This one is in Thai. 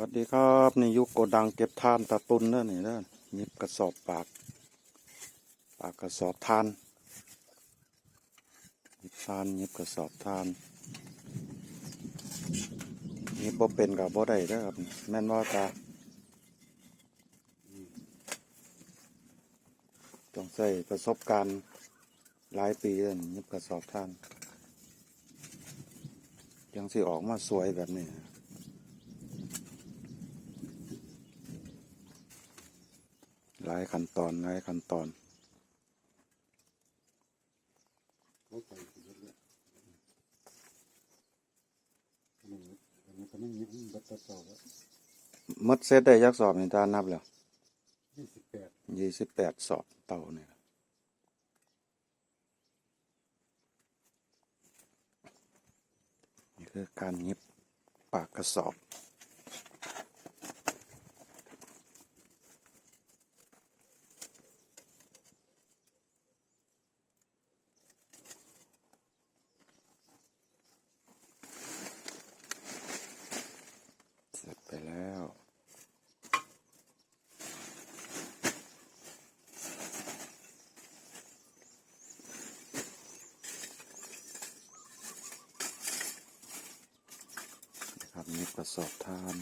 วัสดีครับในยุคโกดังเก็บทานตะตุนเด้อนี่เด้อหยิบกระสอบปาก ปากกระสอบทานหยิบทานหยิบกระสอบทานหยิบบ่เป็นกับบ่ได้เด้อครับแม่นว่าตาต้องใส่ประสบการณ์หลายปีเด้อนี่หยิบกระสอบทานยังสิออกมาสวยแบบนี้ ลายขั้นตอนหลายขั้นตอนเขาใส่ถุงเยอะๆนี่อันนี้ก็ไม่ยิบบัตรต่อแล้วหมดเซตได้ยักสอบในตานับแล้วยี่สิบแปดยี่สิบแปดสอบเต่าเนี่ยนี่คือการหยิบปากกระสอบ เสร็จไปแล้ว นะครับนี่กระสอบทาน